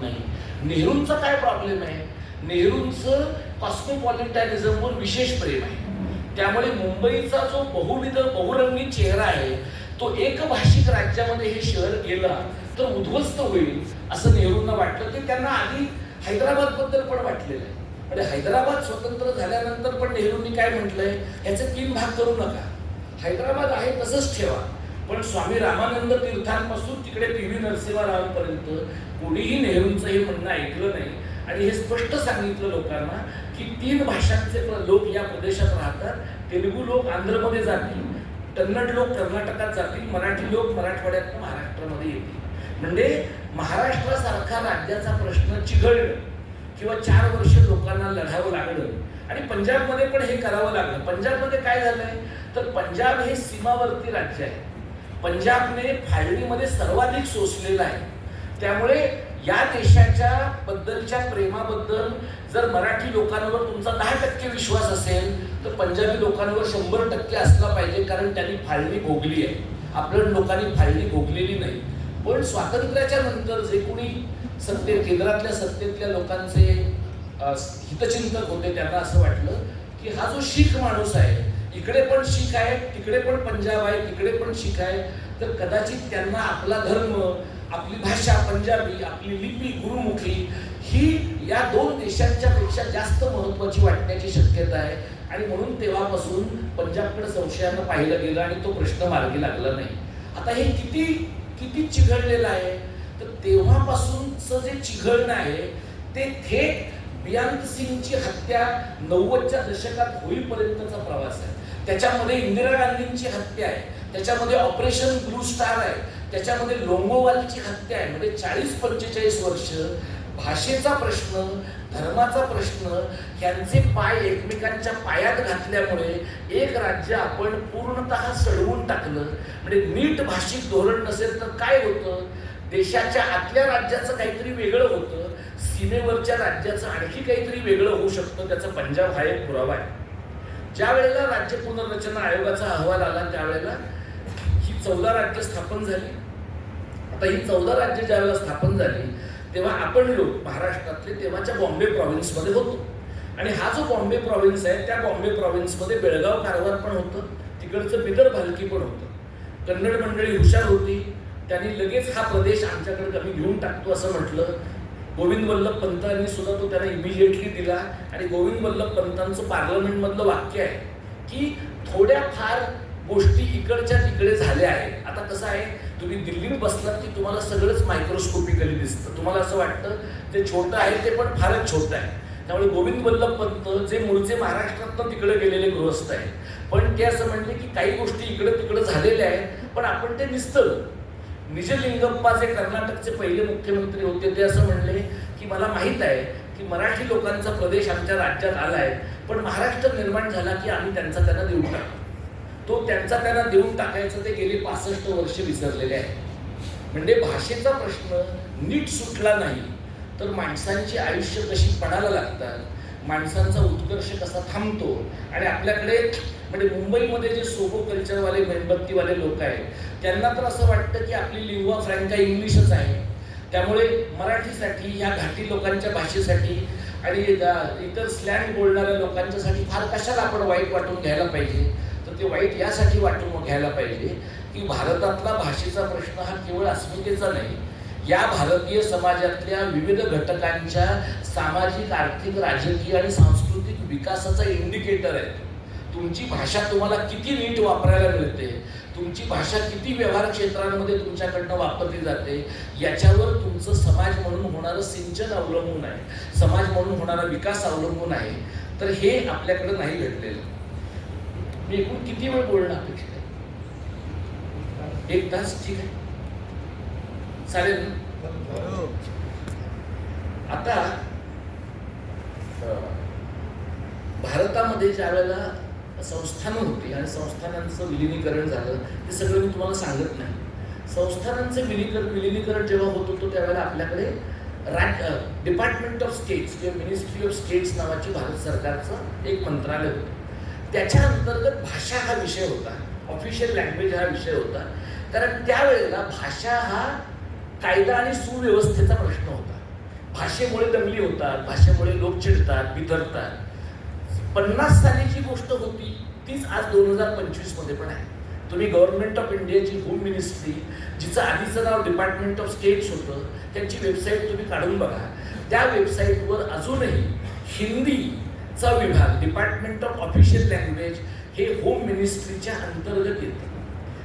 नाही. नेहरूंचा काय प्रॉब्लेम आहे? नेहरूंचं कॉस्मोपॉलिटॅनिझमवर विशेष प्रेम आहे. त्यामुळे मुंबईचा जो बहुविध बहुरंगी चेहरा आहे तो एकभाषिक राज्यामध्ये हे शहर गेला तर उद्ध्वस्त होईल असं नेहरूंना वाटलं. ते त्यांना आधी हैदराबादबद्दल पण वाटलेलं आहे. आणि हैदराबाद स्वतंत्र झाल्यानंतर पण नेहरूंनी काय म्हटलंय? याचे तीन भाग करू नका. हैदराबाद आहे तसंच ठेवा. पण स्वामी रामानंद तीर्थांपासून तिकडे पी व्ही नरसिंहरावांपर्यंत कोणीही नेहरूंचं हे म्हणणं ऐकलं नाही. आणि हे स्पष्ट सांगितलं लोकांना की तीन भाषांचे प्र- लोक या प्रदेशात राहतात. तेलुगू लोक आंध्रमध्ये जातील. कन्नड लोक कर्नाटकात जातील. मराठी लोक मराठवाड्यात महाराष्ट्रामध्ये येतील. म्हणजे महाराष्ट्रासारखा राज्याचा प्रश्न चिघळणं किंवा चार वर्ष लोकांना लढावं लागलं आणि पंजाबमध्ये पण हे करावं लागलं. पंजाबमध्ये काय झालंय? तर पंजाब हे सीमावर्ती राज्य आहे. पंजाबने फाळणीमध्ये सर्वाधिक सोसलेलं आहे. त्यामुळे या देशाच्या बद्दलच्या प्रेमाबद्दल जर मराठी लोकांवर तुमचा दहा टक्के विश्वास असेल तर पंजाबी लोकांवर शंभर टक्के असला पाहिजे कारण त्यांनी फाळणी भोगली आहे. आपल्या लोकांनी फाळणी भोगलेली नाही. पण स्वातंत्र्याच्या नंतर जे कोणी सत्ते केंद्रातल्या सत्तेतल्या लोकांचे हितचिंतक होते त्यांना असं वाटलं की हा जो शीख माणूस आहे इकडे पण शीख आहे तिकडे पण पंजाब आहे तिकडे पण शीख आहे. तर कदाचित त्यांना आपला धर्म आपली भाषा पंजाबी आपली लिपी गुरुमुखी ही या दोन देशांच्या पेक्षा जास्त महत्वाची वाटण्याची शक्यता आहे. आणि म्हणून तेव्हापासून पंजाबकडे संशयानं पाहिलं गेलं आणि तो प्रश्न मार्गी लागला नाही. आता हे किती किती चिघळलेलं आहे? तर तेव्हापासूनचं जे चिघळणं आहे ते थेट बियांत सिंगची हत्या नव्वदच्या दशकात होईपर्यंतचा प्रवास आहे. त्याच्यामध्ये इंदिरा गांधींची हत्या आहे. त्याच्यामध्ये ऑपरेशन ब्लू स्टार आहे. त्याच्यामध्ये लोंगोवालची हत्या आहे. म्हणजे चाळीस पंचेचाळीस वर्ष भाषेचा प्रश्न धर्माचा प्रश्न यांचे पाय एकमेकांच्या पायात घातल्यामुळे एक राज्य आपण पूर्णतः सडवून टाकलं. म्हणजे नीट भाषिक धोरण नसेल तर काय होतं? देशाच्या आतल्या राज्याचं काहीतरी वेगळं होतं. सीमेवरच्या राज्याचं आणखी काहीतरी वेगळं होऊ शकतं. त्याचा पंजाब हा एक पुरावा आहे. ज्या वेळेला राज्य पुनर्रचना आयोगाचा अहवाल आला त्यावेळेला ही चौदा राज्य स्थापन झाली. आता ही चौदा राज्य ज्यावेळेला स्थापन झाली तेव्हा आपण लोक महाराष्ट्रातले तेव्हाच्या बॉम्बे प्रॉव्हिन्समध्ये होतो. आणि हा जो बॉम्बे प्रॉव्हिन्स आहे त्या बॉम्बे प्रॉव्हिन्समध्ये बेळगाव कारवार पण होतं तिकडचं बिदर भालकी पण होतं. कन्नड मंडळी हुशार होती त्यांनी लगेच हा प्रदेश आमच्याकडे कमी घेऊन टाकतो असं म्हटलं. गोविंद वल्लभ पंतांनी सुद्धा तो त्याला इमिजिएटली दिला आणि गोविंद वल्लभ पंतांचं पार्लमेंटमधलं वाक्य आहे की थोड्या फार गोष्टी इकडच्या तिकडे झाल्या आहेत. आता कसं आहे तुम्ही दिल्लीत बसलात की तुम्हाला सगळंच मायक्रोस्कोपिकली दिसतं. तुम्हाला असं वाटतं जे छोटं आहे ते पण फारच छोटं आहे. त्यामुळे गोविंद वल्लभ पंत जे मूळचे महाराष्ट्रातनं तिकडे गेलेले गृहस्थ आहेत. पण ते असं म्हणले की काही गोष्टी इकडं तिकडं झालेल्या आहेत पण आपण ते दिसतं निजलिंगप्पा जे कर्नाटकचे पहिले मुख्यमंत्री होते ते असं म्हणले की मला माहीत आहे की मराठी लोकांचा प्रदेश आमच्या राज्यात आला आहे पण महाराष्ट्र निर्माण झाला की आम्ही त्यांचा त्यांना देऊन टाकतो तो त्यांचा त्यांना देऊन टाकायचं ते गेले पासष्ट वर्ष विसरलेले आहे म्हणजे भाषेचा प्रश्न नीट सुटला नाही तर माणसांची आयुष्य कशी पडायला लागतात? माणसांचा उत्कर्ष कसा थांबतो? आणि आपल्याकडे म्हणजे मुंबईमध्ये जे सोपो कल्चरवाले मेणबत्तीवाले लोक आहेत त्यांना तर असं वाटतं की आपली लिंग्वा फ्रँका इंग्लिशच आहे. त्यामुळे मराठीसाठी ह्या घाटी लोकांच्या भाषेसाठी आणि इतर स्लँग बोलणाऱ्या लोकांच्यासाठी फार कशाला आपण वाईट वाटून घ्यायला पाहिजे? तर ते वाईट यासाठी वाटून घ्यायला पाहिजे की भारतातला भाषेचा प्रश्न हा केवळ अस्मितेचा नाही. या भारतीय समाजातल्या विविध घटकांच्या सामाजिक आर्थिक राजकीय आणि सांस्कृतिक विकासाचा इंडिकेटर आहे. तुमची भाषा तुम्हाला किती नीट वापरायला मिळते? तुमची भाषा किती व्यवहार क्षेत्रांमध्ये तुमच्याकडनं वापरली जाते? याच्यावर तुमचं समाज म्हणून होणारं सिंचन अवलंबून आहे. समाज म्हणून होणारा विकास अवलंबून आहे. तर हे आपल्याकडे नाही घडलेलं. मी एकूण किती वेळ बोलणं अपेक्षित आहे? एक तास ठीक आहे. चालेल आता भारतामध्ये ज्या वेळेला संस्थानं होती आणि संस्थानांचं विलिनीकरण झालं ते सगळं मी तुम्हाला सांगत नाही. संस्थानांचं विलिकर विलिनीकरण जेव्हा होत होतं त्यावेळेला आपल्याकडे राज डिपार्टमेंट ऑफ स्टेट्स किंवा मिनिस्ट्री ऑफ स्टेट्स नावाची भारत सरकारचं एक मंत्रालय होतं. त्याच्या अंतर्गत भाषा हा विषय होता. ऑफिशियल लँग्वेज हा विषय होता. कारण त्यावेळेला भाषा हा कायदा आणि सुव्यवस्थेचा प्रश्न होता. भाषेमुळे दंगली होतात भाषेमुळे लोक चिडतात बिथरतात. पन्नास साली जी गोष्ट होती तीच आज दोन हजार पंचवीसमध्ये पण आहे. तुम्ही गव्हर्नमेंट ऑफ इंडियाची होम मिनिस्ट्री जिचं आधीचं नाव डिपार्टमेंट ऑफ स्टेट्स होतं त्यांची वेबसाईट तुम्ही काढून बघा. त्या वेबसाईटवर अजूनही हिंदीचा विभाग डिपार्टमेंट ऑफ ऑफिशियल लँग्वेज हे होम मिनिस्ट्रीच्या अंतर्गत येतं.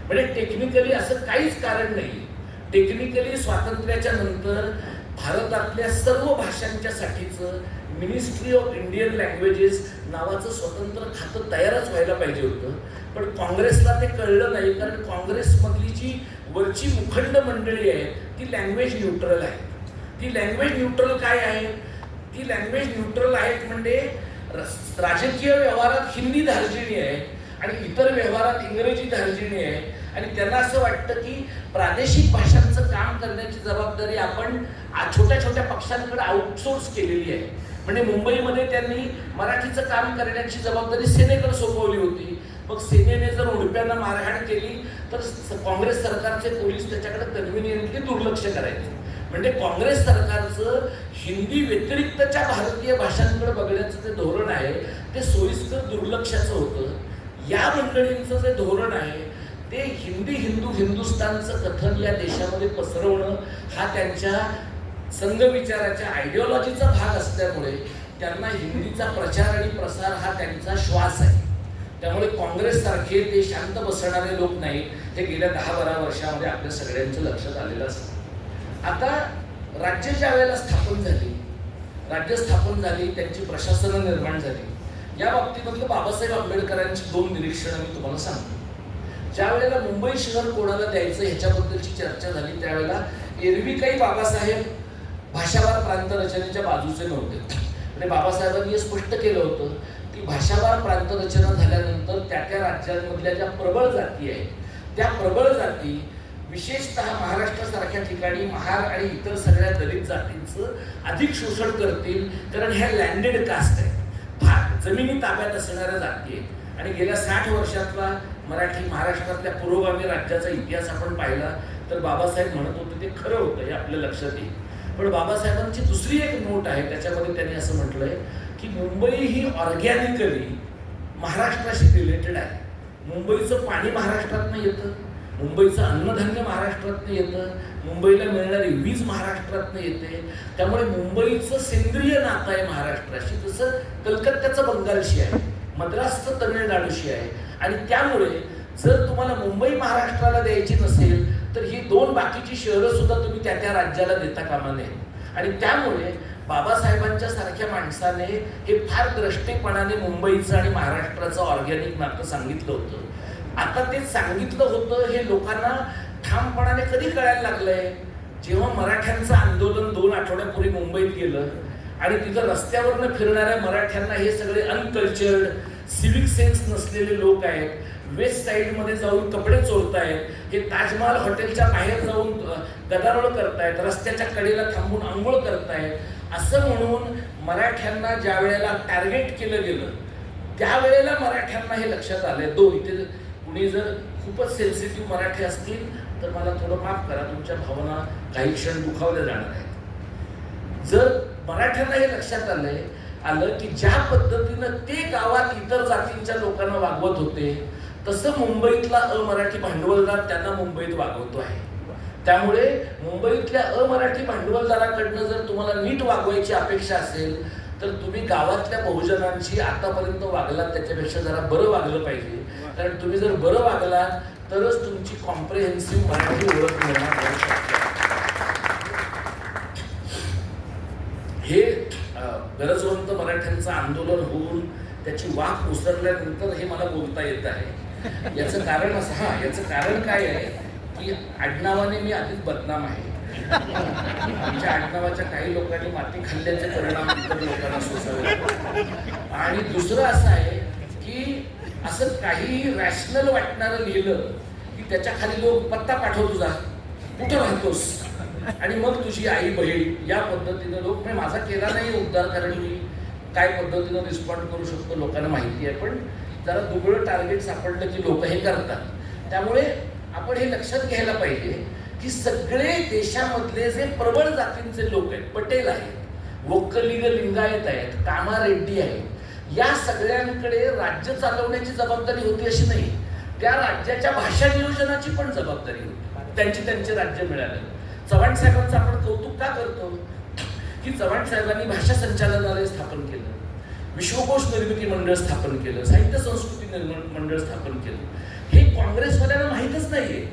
म्हणजे टेक्निकली असं काहीच कारण नाही टेक्निकली स्वातंत्र्याच्या नंतर भारतातल्या सर्व भाषांच्यासाठीचं मिनिस्ट्री ऑफ इंडियन लँग्वेजेस नावाचं स्वतंत्र खातं तयारच व्हायला पाहिजे होतं. पण काँग्रेसला ते कळलं नाही कारण काँग्रेसमधली जी वरची मुखंड मंडळी आहे ती लँग्वेज न्यूट्रल आहे ती लँग्वेज न्यूट्रल काय आहे ती लँग्वेज न्यूट्रल आहेत म्हणजे राजकीय व्यवहारात हिंदी धार्जिणी आहे आणि इतर व्यवहारात इंग्रजी धार्जिणी आहे आणि त्यांना असं वाटतं की प्रादेशिक भाषांचं काम करण्याची जबाबदारी आपण छोट्या छोट्या पक्षांकडे आउटसोर्स केलेली आहे. म्हणजे मुंबईमध्ये त्यांनी मराठीचं काम करण्याची जबाबदारी सेनेकडे सोपवली होती. मग सेनेने जर उडप्यांना मारहाण केली तर काँग्रेस सरकारचे पोलीस त्याच्याकडे कन्व्हिनियंटली दुर्लक्ष करायचे. म्हणजे काँग्रेस सरकारचं हिंदी व्यतिरिक्तच्या भारतीय भाषांकडे बघण्याचं जे धोरण आहे ते सोयीस्कर दुर्लक्षाचं होतं. या मंडळींचं जे धोरण आहे ते हिंदी हिंदू हिंदुस्थानचं कथन या देशामध्ये पसरवणं हा त्यांच्या संघ विचाराच्या आयडिओलॉजीचा भाग असल्यामुळे त्यांना हिंदीचा प्रचार आणि प्रसार हा त्यांचा श्वास आहे. त्यामुळे काँग्रेससारखे ते शांत बसणारे लोक नाही हे गेल्या दहा बारा वर्षामध्ये आपल्या सगळ्यांचं लक्षात आलेलं असतं. आता राज्य ज्या वेळेला स्थापन झाली राज्य स्थापन झाली त्यांची प्रशासनं निर्माण झाली या बाबतीमधलं बाबासाहेब आंबेडकरांची दोन निरीक्षणं मी तुम्हाला सांगतो. ज्या वेळेला मुंबई शहर कोणाला द्यायचं ह्याच्याबद्दलची चर्चा झाली त्यावेळेला एरवी काही बाबासाहेब भाषावार प्रांत रचनेच्या बाजूचे नव्हते. म्हणजे बाबासाहेबांनी हे स्पष्ट केलं होतं की भाषावार प्रांत रचना झाल्यानंतर त्या त्या राज्यांमधल्या ज्या प्रबळ जाती आहेत त्या प्रबळ जाती विशेषतः महाराष्ट्रासारख्या ठिकाणी महार आणि इतर सगळ्या दलित जातींचं अधिक शोषण करतील कारण ह्या लँडेड कास्ट आहेत. भाग जमिनी ताब्यात असणाऱ्या जाती आहेत. आणि गेल्या साठ वर्षातला मराठी महाराष्ट्रातल्या पूर्वगामी राज्याचा इतिहास आपण पाहिला तर बाबासाहेब म्हणत होते ते खरं होतं हे आपल्या लक्षात येईल. पण बाबासाहेबांची दुसरी एक नोट आहे त्याच्यामध्ये त्यांनी असं म्हटलंय की मुंबई ही ऑर्गॅनिकली महाराष्ट्राशी रिलेटेड आहे. मुंबईचं पाणी महाराष्ट्रातनं येतं मुंबईचं अन्नधान्य महाराष्ट्रातनं येतं मुंबईला मिळणारी वीज महाराष्ट्रातनं येते. त्यामुळे मुंबईचं सेंद्रिय नातं आहे महाराष्ट्राशी जसं कलकत्त्याचं बंगालशी आहे मद्रासचं तमिळनाडूशी आहे. आणि त्यामुळे जर तुम्हाला मुंबई महाराष्ट्राला द्यायची नसेल तर ही दोन बाकीची शहरं सुद्धा तुम्ही त्या त्या राज्याला देता कामा नये. आणि त्यामुळे बाबासाहेबांच्या सारख्या माणसाने हे फार द्रष्टेपणाने मुंबईचं आणि महाराष्ट्राचं ऑर्गॅनिक नातं सांगितलं होतं. आता ते सांगितलं होतं हे लोकांना ठामपणाने कधी कळायला लागलंय? जेव्हा मराठ्यांचं आंदोलन दोन आठवड्यापूर्वी मुंबईत गेलं आणि तिथं रस्त्यावरनं फिरणाऱ्या मराठ्यांना हे सगळे अनकल्चर्ड सिव्हिक सेन्स नसलेले लोक आहेत वेस्ट साईडमध्ये जाऊन कपडे चोरतायत हे ताजमहाल हॉटेलच्या बाहेर जाऊन गदारोळ करतायत रस्त्याच्या कडेला थांबून आंघोळ करतायत. असं म्हणून मराठ्यांना ज्या वेळेला टार्गेट केलं गेलं त्यावेळेला मराठ्यांना हे लक्षात आलंय. दोन इथे कुणी जर खूपच सेन्सिटिव्ह मराठी असतील तर मला थोडं माफ करा तुमच्या भावना काही क्षण दुखावल्या जाणार आहेत. जर मराठ्यांना हे लक्षात आलंय आलं की ज्या पद्धतीनं ते गावात इतर जातींच्या लोकांना वागवत होते तसं मुंबईतला अमराठी भांडवलदार त्यांना मुंबईत वागवतो आहे. त्यामुळे मुंबईतल्या अमराठी भांडवलदाराकडनं जर तुम्हाला नीट वागवायची अपेक्षा असेल तर तुम्ही गावातल्या बहुजनांशी आतापर्यंत वागलात त्याच्यापेक्षा जरा बरं वागलं पाहिजे. कारण तुम्ही जर बरं वागलात तरच तुमची कॉम्प्रिहेन्सिव्ह मराठी ओळख निर्माण होऊ शकते हे गरजवंत मराठ्यांचं आंदोलन होऊन त्याची वाफ उसरल्यानंतर हे मला बोलता येत आहे. याचं कारण असं हा याचं कारण काय आहे की आडनावाने मी आधीच बदनाम आहे. आमच्या आडनावाच्या काही लोकांनी माती खाल्ल्याचे परिणाम इतर लोकांना सोसावे आणि दुसरं असं आहे की असं काही रॅशनल वाटणारं लिहिलं की त्याच्याखाली लोक पत्ता पाठव तुझा. कुठं राहतोस? आणि मग तुझी आई बहीण या पद्धतीनं लोक म्हणजे माझा केला नाही उद्धार कारण मी काय पद्धतीनं रिस्पॉन्ड करू शकतो लोकांना माहिती आहे पण जरा दुबळं टार्गेट सापडलं की लोक हे करतात. त्यामुळे आपण हे लक्षात घ्यायला पाहिजे की सगळे देशामधले जे प्रबळ जातींचे लोक आहेत पटेल आहेत वक्कलिंग लिंगायत आहेत कामा रेड्डी आहेत या सगळ्यांकडे राज्य चालवण्याची जबाबदारी होती अशी नाही. त्या राज्याच्या भाषा नियोजनाची पण जबाबदारी होती. त्यांची त्यांचे राज्य मिळाले. चव्हाण साहेबांचं आपण कौतुक का करतो? की चव्हाण साहेबांनी भाषा संचालनालय स्थापन केलं. विश्वकोश निर्मिती मंडळ स्थापन केलं साहित्य संस्कृती निर्माण मंडळ स्थापन केलं. हे काँग्रेसवाल्यांना माहीतच नाहीये.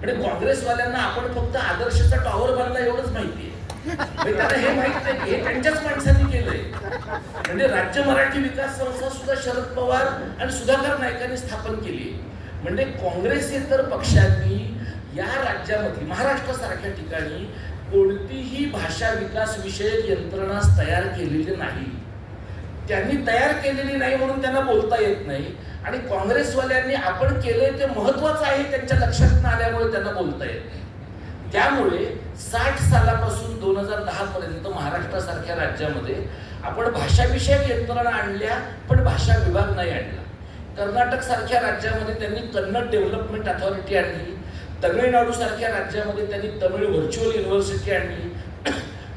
म्हणजे काँग्रेसवाल्यांना आपण फक्त आदर्शचा टॉवर बांधला एवढंच माहिती आहे म्हणजे त्यांना हे माहीत नाही हे त्यांच्याच माणसांनी केलंय. म्हणजे राज्य मराठी विकास संस्था सुद्धा शरद पवार आणि सुधाकर नायकांनी स्थापन केली. म्हणजे काँग्रेसेतर पक्षांनी या राज्यामध्ये महाराष्ट्रासारख्या ठिकाणी कोणतीही भाषा विकास विषयक यंत्रणा तयार केलेली नाही. त्यांनी तयार केलेली नाही म्हणून त्यांना बोलता येत नाही. आणि काँग्रेसवाल्यांनी आपण केलंय ते महत्वाचं आहे त्यांच्या लक्षात न आल्यामुळे त्यांना बोलता येत नाही. त्यामुळे साठ सालापासून दोन हजार दहा पर्यंत महाराष्ट्रासारख्या राज्यामध्ये आपण भाषाविषयक यंत्रणा आणल्या पण भाषा विभाग नाही आणला. कर्नाटक सारख्या राज्यामध्ये त्यांनी कन्नड डेव्हलपमेंट अथॉरिटी आणली. तमिळनाडू सारख्या राज्यामध्ये त्यांनी तमिळ व्हर्च्युअल युनिव्हर्सिटी आणली.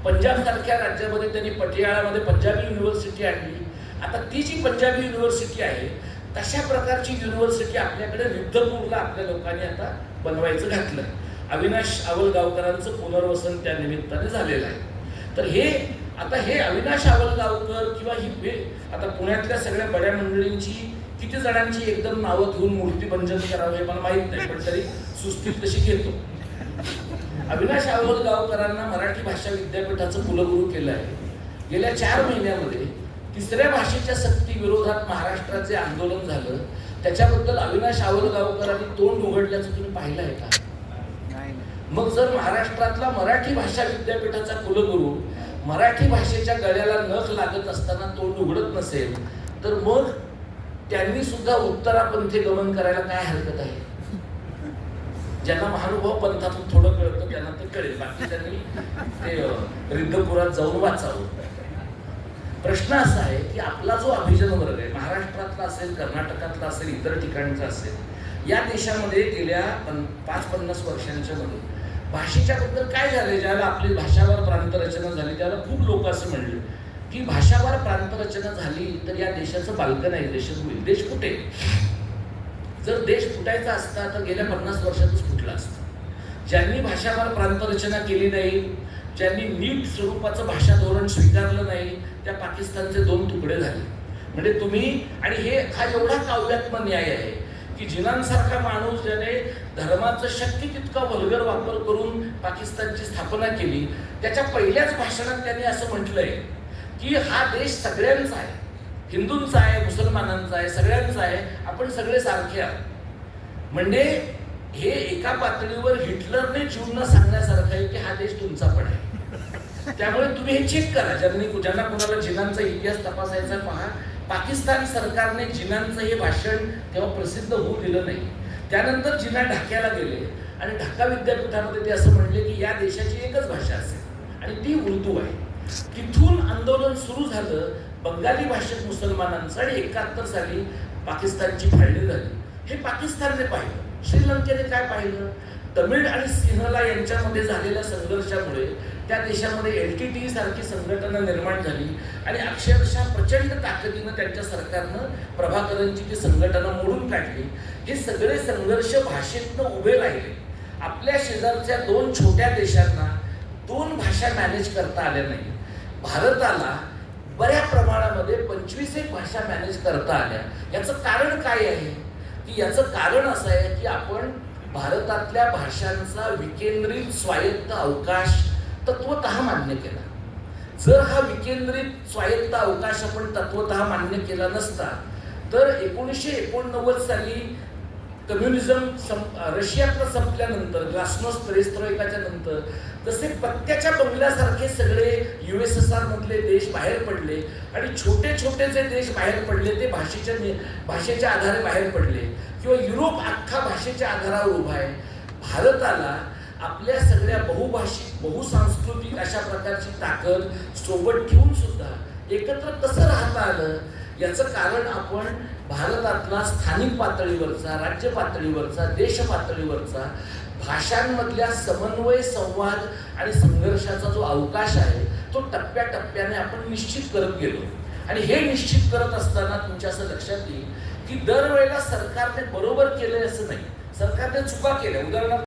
पंजाब सारख्या राज्यामध्ये त्यांनी पटियाळामध्ये पंजाबी युनिव्हर्सिटी आणली. आता ती जी पंजाबी युनिव्हर्सिटी आहे तशा प्रकारची युनिव्हर्सिटी आपल्याकडे रिद्धपूरला आपल्या लोकांनी आता बनवायचं घातलं. अविनाश आवलगावकरांचं पुनर्वसन त्या निमित्ताने झालेलं आहे. तर हे आता हे अविनाश आवलगावकर किंवा ही आता पुण्यातल्या सगळ्या बड्या मंडळींची किती जणांची एकदम नावं घेऊन मूर्तीभंजन करावं हे मला माहीत नाही पण तरी सुस्थित तशी घेतो. अविनाश आवलगावकरांना मराठी भाषा विद्यापीठाचं कुलगुरू केलं आहे. गेल्या चार महिन्यामध्ये तिसऱ्या भाषेच्या सक्ती विरोधात महाराष्ट्राचे आंदोलन झालं. त्याच्याबद्दल अविनाश आवलगावकरांनी तोंड उघडल्याचं तुम्ही पाहिलं आहे का? मग जर महाराष्ट्रातला मराठी भाषा विद्यापीठाचा कुलगुरू मराठी भाषेच्या गळ्याला नख लागत असताना तोंड उघडत नसेल तर मग त्यांनी सुद्धा उत्तरापंथी गमन करायला काय हरकत आहे? ज्यांना महानुभाव पंथातून थोडं कळतं त्यांना ते कळेल. बाकी त्यांनी ते रिद्धपुरात जाऊन वाचावं. प्रश्न असा आहे की आपला जो अभिजन वर्ग आहे महाराष्ट्रातला असेल कर्नाटकातला असेल इतर ठिकाणचा असेल या देशामध्ये गेल्या पन पाच पन्नास वर्षांच्या मध्ये भाषेच्याबद्दल काय झाले ज्याला आपली भाषावर प्रांतरचना झाली त्यावेळेला खूप लोक असं म्हणले की भाषावर प्रांतरचना झाली तर या देशाचं बालकन नाही देशात होईल देश कुठे? जर देश फुटायचा असता तर गेल्या पन्नास वर्षातच फुटला असता. ज्यांनी भाषावर प्रांतरचना केली नाही ज्यांनी नीट स्वरूपाचं भाषा धोरण स्वीकारलं नाही त्या पाकिस्तानचे दोन तुकडे झाले. म्हणजे तुम्ही आणि हे हा एवढा काव्यात्म न्याय आहे की जिनांसारखा माणूस ज्याने धर्माचं शक्य तितका वल्गर वापर करून पाकिस्तानची स्थापना केली त्याच्या पहिल्याच भाषणात त्यांनी असं म्हटलंय की हा देश सगळ्यांचा आहे. हिंदूंचा आहे मुसलमानांचा आहे सगळ्यांचा आहे आपण सगळे सारखे आहोत. म्हणजे हे एका पातळीवर हिटलरने जीवना सांगण्यासारखं आहे की हा देश तुमचा पण आहे. त्यामुळे तुम्ही हे चेक करा. ज्यांनी ज्यांना कोणाला जिनांचा इतिहास तपासायचा पहा. पाकिस्तान सरकारने जिनांचं हे भाषण तेव्हा प्रसिद्ध होऊ दिलं नाही. त्यानंतर जिना ढाक्याला गेले. आणि ढाका विद्यापीठामध्ये ते असं म्हणले की या देशाची एकच भाषा असेल. आणि ती उर्दू आहे. तिथून आंदोलन सुरू झालं. बंगाली भाषेत मुसलमानांसाठी एकाहत्तर साली पाकिस्तानची फाळणी झाली. हे पाकिस्तानने पाहिलं. श्रीलंकेने काय पाहिलं? तमिळ आणि सिंहला यांच्यामध्ये झालेल्या संघर्षामुळे त्या देशामध्ये एल टी टी सारखी संघटना निर्माण झाली आणि अक्षरशः प्रचंड ताकदीनं त्यांच्या सरकारनं प्रभाकरांची ती संघटना मोडून काढली. हे सगळे संघर्ष भाषेतनं उभे राहिले. आपल्या शेजारच्या दोन छोट्या देशांना दोन भाषा मॅनेज करता आल्या नाही भारताला बऱ्या प्रमाणामध्ये पंचवीस एक भाषा मॅनेज करता आल्या. याचं कारण काय आहे? की याचं कारण असं आहे की आपण भारतातल्या भाषांचा विकेंद्रित स्वायत्त अवकाश तत्वत मान्य केला. जर हा विकेंद्रित स्वायत्त अवकाश आपण तत्वत मान्य केला नसता तर एकोणीसशे एकोणनव्वद साली कम्युनिझम संप रशियातलं संपल्यानंतर ग्लासनोस पेरेस्ट्रॉइकाच्या नंतर तसे पत्त्याच्या बंगल्यासारखे सगळे यू एस एस आरमधले देश बाहेर पडले आणि छोटे छोटे जे देश बाहेर पडले ते भाषेच्या भाषेच्या आधारे बाहेर पडले. किंवा युरोप अख्खा भाषेच्या आधारावर उभा आहे. भारताला आपल्या सगळ्या बहुभाषिक बहुसांस्कृतिक अशा प्रकारची ताकद सोबत ठेवून सुद्धा एकत्र कसं राहता आलं? याचं कारण आपण भारतातला स्थानिक पातळीवरचा राज्य पातळीवरचा देश पातळीवरचा भाषांमधल्या समन्वय संवाद आणि संघर्षाचा जो अवकाश आहे तो टप्प्याटप्प्याने आपण निश्चित करत गेलो. आणि हे निश्चित करत असताना तुमच्या असं लक्षात येईल की दरवेळेला सरकारने बरोबर केलंय असं नाही. सरकारने चुका केल्या. उदाहरणार्थ